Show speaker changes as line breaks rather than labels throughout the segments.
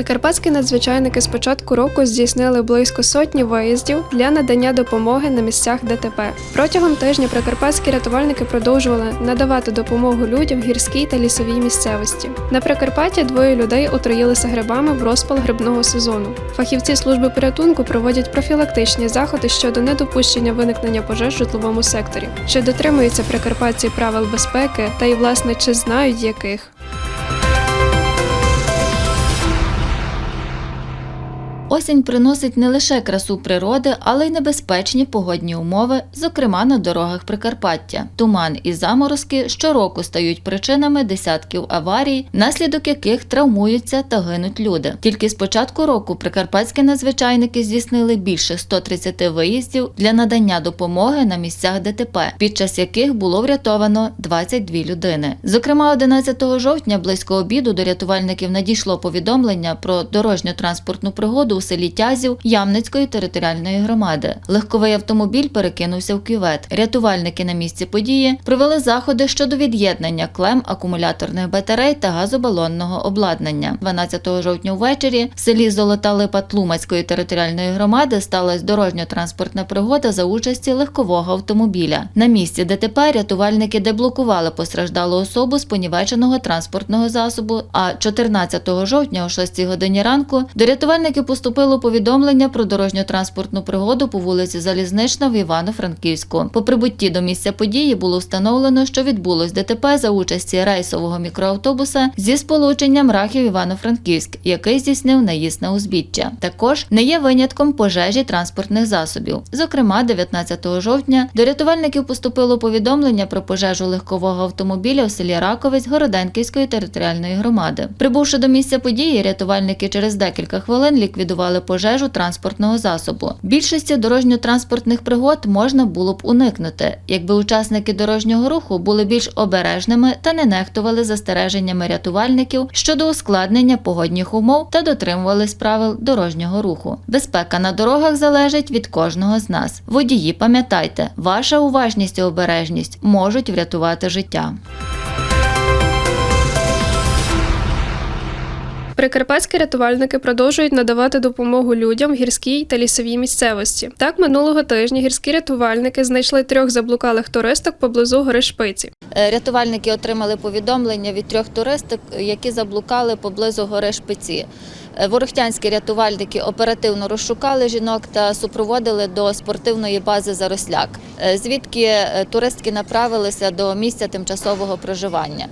Прикарпатські надзвичайники з початку року здійснили близько сотні виїздів для надання допомоги на місцях ДТП. Протягом тижня прикарпатські рятувальники продовжували надавати допомогу людям в гірській та лісовій місцевості. На Прикарпатті двоє людей отруїлися грибами в розпал грибного сезону. Фахівці служби порятунку проводять профілактичні заходи щодо недопущення виникнення пожеж в житловому секторі. Чи дотримуються прикарпатці правил безпеки та й власне чи знають яких?
Осінь приносить не лише красу природи, але й небезпечні погодні умови, зокрема на дорогах Прикарпаття. Туман і заморозки щороку стають причинами десятків аварій, внаслідок яких травмуються та гинуть люди. Тільки з початку року прикарпатські надзвичайники здійснили більше 130 виїздів для надання допомоги на місцях ДТП, під час яких було врятовано 22 людини. Зокрема, 11 жовтня близько обіду до рятувальників надійшло повідомлення про дорожньо-транспортну пригоду у селі Тязів Ямницької територіальної громади. Легковий автомобіль перекинувся в кювет. Рятувальники на місці події провели заходи щодо від'єднання клем акумуляторних батарей та газобалонного обладнання. 12 жовтня ввечері в селі Золота Липа Тлумацької територіальної громади сталася дорожньо-транспортна пригода за участі легкового автомобіля. На місці ДТП рятувальники деблокували постраждалу особу з понівеченого транспортного засобу. А 14 жовтня о 6 годині ранку до рятувальників поступило повідомлення про дорожньо-транспортну пригоду по вулиці Залізнична в Івано-Франківську. По прибутті до місця події було встановлено, що відбулось ДТП за участі рейсового мікроавтобуса зі сполученням Рахів Івано-Франківськ, який здійснив наїзд на узбіччя. Також не є винятком пожежі транспортних засобів. Зокрема, 19 жовтня до рятувальників поступило повідомлення про пожежу легкового автомобіля у селі Раковець Городенківської територіальної громади. Прибувши до місця події, рятувальники через декілька хвилин ліквідували пожежу транспортного засобу. Більшості дорожньо-транспортних пригод можна було б уникнути, якби учасники дорожнього руху були більш обережними та не нехтували застереженнями рятувальників щодо ускладнення погодних умов та дотримувались правил дорожнього руху. Безпека на дорогах залежить від кожного з нас. Водії, пам'ятайте, ваша уважність і обережність можуть врятувати життя.
Прикарпатські рятувальники продовжують надавати допомогу людям в гірській та лісовій місцевості. Так, минулого тижня гірські рятувальники знайшли трьох заблукалих туристок поблизу гори Шпиці.
Е, Рятувальники отримали повідомлення від трьох туристок, які заблукали поблизу гори Шпиці. Е, Ворохтянські рятувальники оперативно розшукали жінок та супроводили до спортивної бази Заросляк, е, звідки е, туристки направилися до місця тимчасового проживання.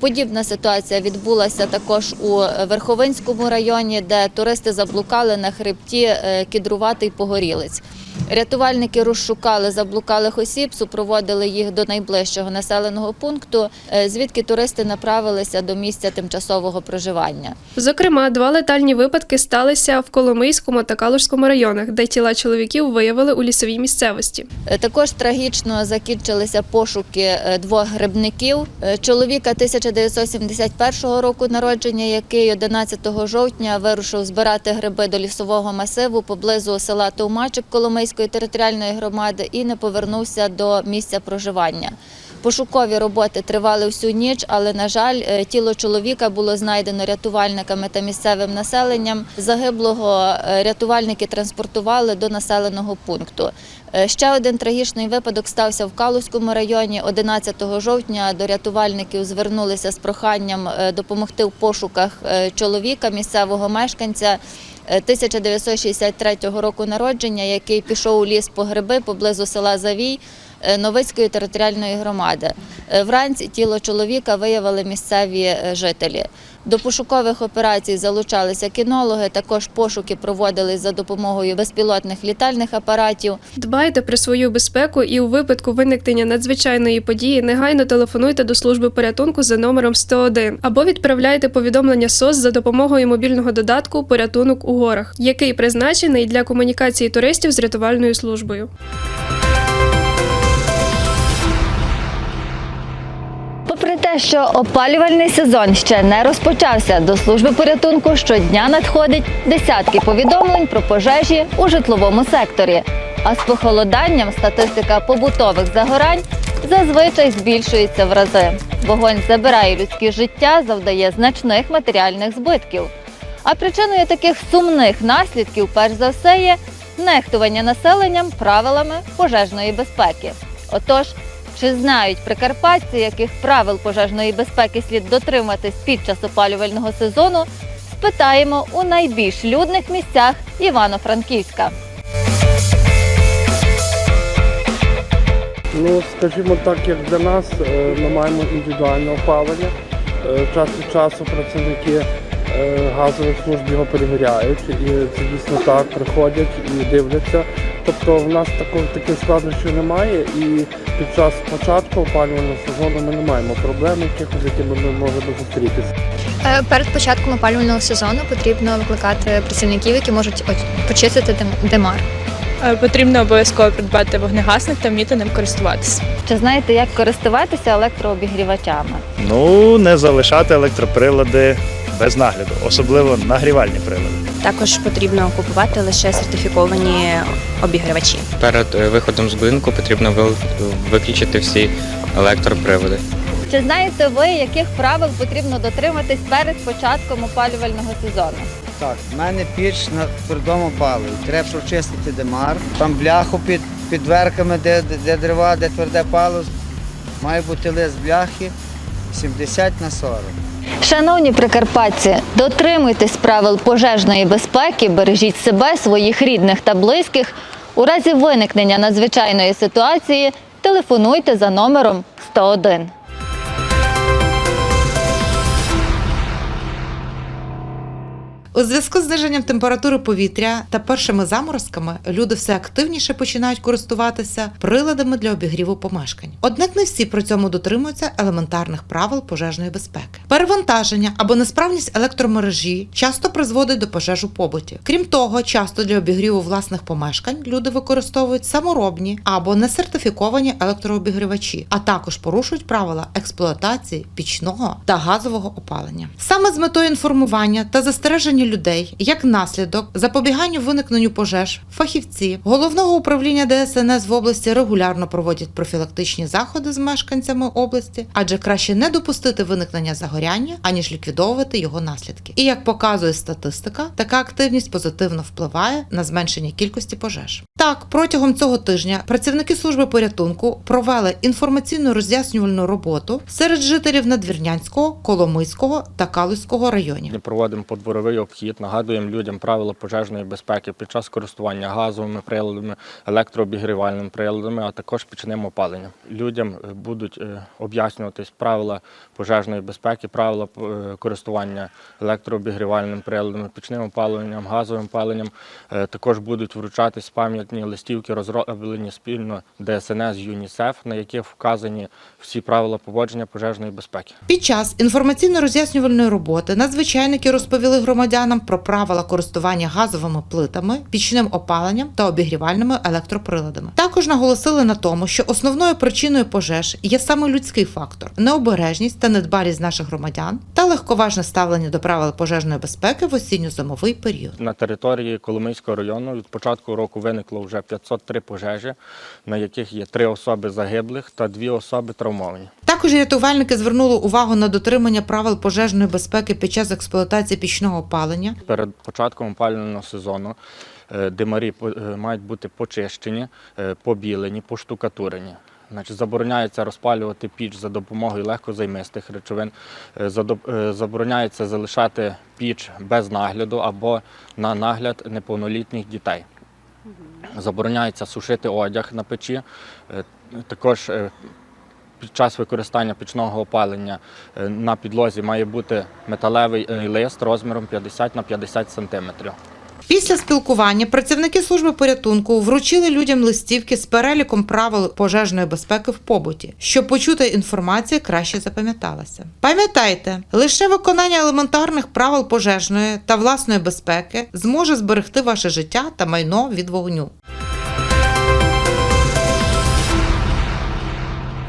Подібна ситуація відбулася також у Верховинському районі, де туристи заблукали на хребті Кідруватий Погорілець. Рятувальники розшукали заблукалих осіб, супроводили їх до найближчого населеного пункту, звідки туристи направилися до місця тимчасового проживання.
Зокрема, два летальні випадки сталися в Коломийському та Калужському районах, де тіла чоловіків виявили у лісовій місцевості.
Е, Також трагічно закінчилися пошуки е, двох грибників. Е, Чоловіка 1971 року народження, який 11 жовтня вирушив збирати гриби до лісового масиву поблизу села Товмачик Коломийської територіальної громади і не повернувся до місця проживання. Пошукові роботи тривали всю ніч, але на жаль, е, тіло чоловіка було знайдено рятувальниками та місцевим населенням. Загиблого е, рятувальники транспортували до населеного пункту. Е, Ще один трагічний випадок стався в Калузькому районі. 11 жовтня до рятувальників звернулися з проханням допомогти в пошуках чоловіка, місцевого мешканця. е, 1963 року народження, який пішов у ліс по гриби поблизу села Завій Новицької територіальної громади. Е, Вранці тіло чоловіка виявили місцеві е, жителі. До пошукових операцій залучалися кінологи. Також пошуки проводились за допомогою безпілотних літальних апаратів.
Дбайте про свою безпеку і у випадку виникнення надзвичайної події негайно телефонуйте до служби порятунку за номером 101 або відправляйте повідомлення СОС за допомогою мобільного додатку Порятунок у горах, який призначений для комунікації туристів з рятувальною службою.
Що опалювальний сезон ще не розпочався, до служби порятунку щодня надходить десятки повідомлень про пожежі у житловому секторі. А з похолоданням статистика побутових загорань зазвичай збільшується в рази. Вогонь забирає людське життя, завдає значних матеріальних збитків. А причиною таких сумних наслідків, перш за все, є нехтування населенням правилами пожежної безпеки. Отож, чи знають прикарпатці, яких правил пожежної безпеки слід дотриматись під час опалювального сезону, спитаємо у найбільш людних місцях Івано-Франківська.
Ну, скажімо так, як для нас, е, ми маємо індивідуальне опалення. Е, Час від часу працівники газових служб його перевіряють, і це дійсно так приходять і дивляться. Тобто в нас такого таких складнощів немає, і під час початку опалювального сезону ми не маємо проблем, якихось, з якими ми можемо зустрітися.
Е, Перед початком опалювального сезону потрібно викликати працівників, які можуть почистити димар.
Е, Потрібно обов'язково придбати вогнегасник та вміти ним користуватися.
Чи знаєте, як користуватися електрообігрівачами?
Ну, не залишати електроприлади без нагляду, особливо нагрівальні прилади.
Також потрібно купувати лише сертифіковані обігрівачі.
Перед е, виходом з будинку потрібно виключити всі електроприводи.
Чи знаєте ви, яких правил потрібно дотриматись перед початком опалювального сезону?
Так, в мене піч на твердому паливі. Треба прочистити димар. Там бляху під, під дверками, де, де, де дерева, де тверде паливо. Має бути лист бляхи 70 на 40.
Шановні прикарпатці, дотримуйтесь правил пожежної безпеки, бережіть себе, своїх рідних та близьких. У разі виникнення надзвичайної ситуації телефонуйте за номером 101.
У зв'язку з зниженням температури повітря та першими заморозками люди все активніше починають користуватися приладами для обігріву помешкань. Однак не всі при цьому дотримуються елементарних правил пожежної безпеки. Перевантаження або несправність електромережі часто призводить до пожеж у побуті. Крім того, часто для обігріву власних помешкань люди використовують саморобні або несертифіковані електрообігрівачі, а також порушують правила експлуатації пічного та газового опалення. Саме з метою інформування та застереження людей, як наслідок запобіганню виникненню пожеж, фахівці головного управління ДСНС в області регулярно проводять профілактичні заходи з мешканцями області, адже краще не допустити виникнення загоряння, аніж ліквідовувати його наслідки. І як показує статистика, така активність позитивно впливає на зменшення кількості пожеж. Так, протягом цього тижня працівники служби порятунку провели інформаційну роз'яснювальну роботу серед жителів Надвірнянського, Коломийського та Калузького районів.
Ми проводимо подборовий обхід, нагадуємо людям правила пожежної безпеки під час користування газовими приладами, електрообігрівальними приладами, а також пічним опаленням. Людям е, будуть е, об'яснюватись правила пожежної безпеки, правила е, користування електрообігрівальним приладами, пічним опаленням, газовим опаленням. Також будуть вручатись пам'ятні листівки, розроблені спільно ДСНС ЮНІСЕФ, на яких вказані всі правила поводження пожежної безпеки.
Під час інформаційно-роз'яснювальної роботи надзвичайники розповіли громадянам про правила користування газовими плитами, пічним опаленням та обігрівальними електроприладами. Також наголосили на тому, що основною причиною пожеж є саме людський фактор, необережність та недбалість наших громадян та легковажне ставлення до правил пожежної безпеки в осінньо-зимовий період.
На території Коломийського району від початку року виникло вже 503 пожежі, на яких є три особи загиблих та дві особи травмовані.
Також рятувальники звернули увагу на дотримання правил пожежної безпеки під час експлуатації пічного опалення.
Перед початком опалювального сезону е, димарі е, мають бути почищені, е, побілені, поштукатурені. Значить, забороняється розпалювати піч за допомогою легкозаймистих речовин. Забороняється залишати піч без нагляду або на нагляд неповнолітніх дітей. Забороняється сушити одяг на печі. Також під час використання пічного опалення е, на підлозі має бути металевий е, лист розміром 50 на 50 сантиметрів.
Після спілкування працівники служби порятунку вручили людям листівки з переліком правил пожежної безпеки в побуті, щоб почута інформація краще запам'яталася. Пам'ятайте, лише виконання елементарних правил пожежної та власної безпеки зможе зберегти ваше життя та майно від вогню.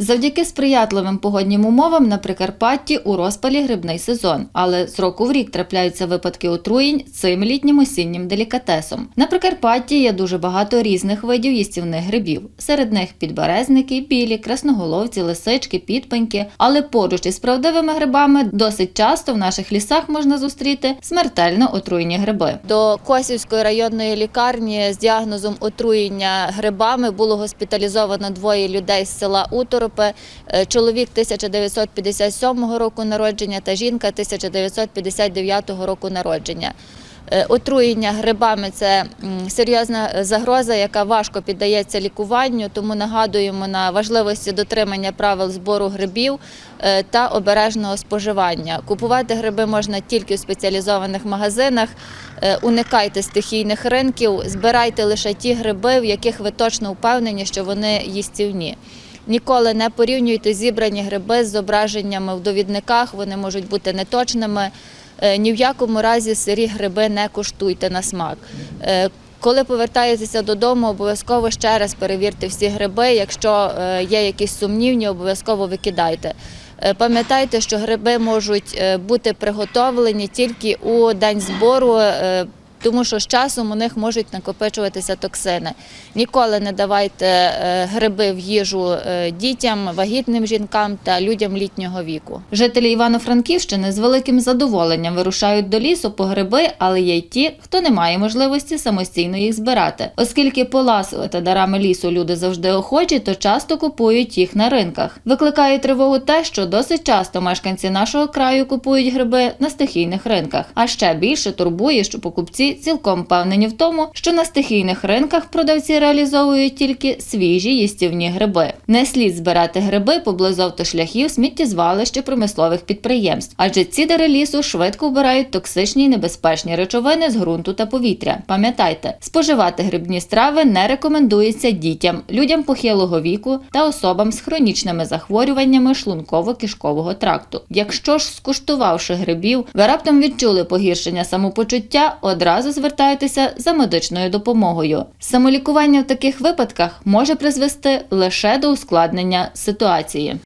Завдяки сприятливим погоднім умовам на Прикарпатті у розпалі грибний сезон, але з року в рік трапляються випадки отруєнь цим літнім осіннім делікатесом. На Прикарпатті є дуже багато різних видів їстівних грибів. Серед них підберезники, білі, красноголовці, лисички, підпеньки. Але поруч із правдивими грибами досить часто в наших лісах можна зустріти смертельно отруєні гриби.
До Косівської районної лікарні з діагнозом отруєння грибами було госпіталізовано двоє людей з села Уторопе. Е, Чоловік 1957 року народження та жінка 1959 року народження. Е, Отруєння грибами це серйозна загроза, яка важко піддається лікуванню, тому нагадуємо на важливості дотримання правил збору грибів е, та обережного споживання. Купувати гриби можна тільки в спеціалізованих магазинах. Е, Уникайте стихійних ринків, збирайте лише ті гриби, в яких ви точно впевнені, що вони їстівні. Ніколи не порівнюйте зібрані гриби з зображеннями в довідниках, вони можуть бути неточними. Е, Ні в якому разі сирі гриби не куштуйте на смак. Е, Коли повертаєтеся додому, обов'язково ще раз перевірте всі гриби. Якщо е, є якісь сумнівні, обов'язково викидайте. Пам'ятайте, що гриби можуть бути приготовлені тільки у день збору, тому що з часом у них можуть накопичуватися токсини. Ніколи не давайте е, гриби в їжу е, дітям, вагітним жінкам та людям літнього віку.
Жителі Івано-Франківщини з великим задоволенням вирушають до лісу по гриби, але є й ті, хто не має можливості самостійно їх збирати. Оскільки поласувати дарами лісу люди завжди охочі, то часто купують їх на ринках. Викликає тривогу те, що досить часто мешканці нашого краю купують гриби на стихійних ринках. А ще більше турбує, що покупці цілком впевнені в тому, що на стихійних ринках продавці реалізовують тільки свіжі їстівні гриби. Не слід збирати гриби поблизу автошляхів, сміттєзвалищ чи промислових підприємств, адже ці дари лісу швидко вбирають токсичні й небезпечні речовини з ґрунту та повітря. Пам'ятайте, споживати грибні страви не рекомендується дітям, людям похилого віку та особам з хронічними захворюваннями шлунково-кишкового тракту. Якщо ж, скуштувавши грибів, ви раптом відчули погіршення самопочуття, одразу звертайтеся за медичною допомогою. Самолікування в таких випадках може призвести лише до ускладнення ситуації.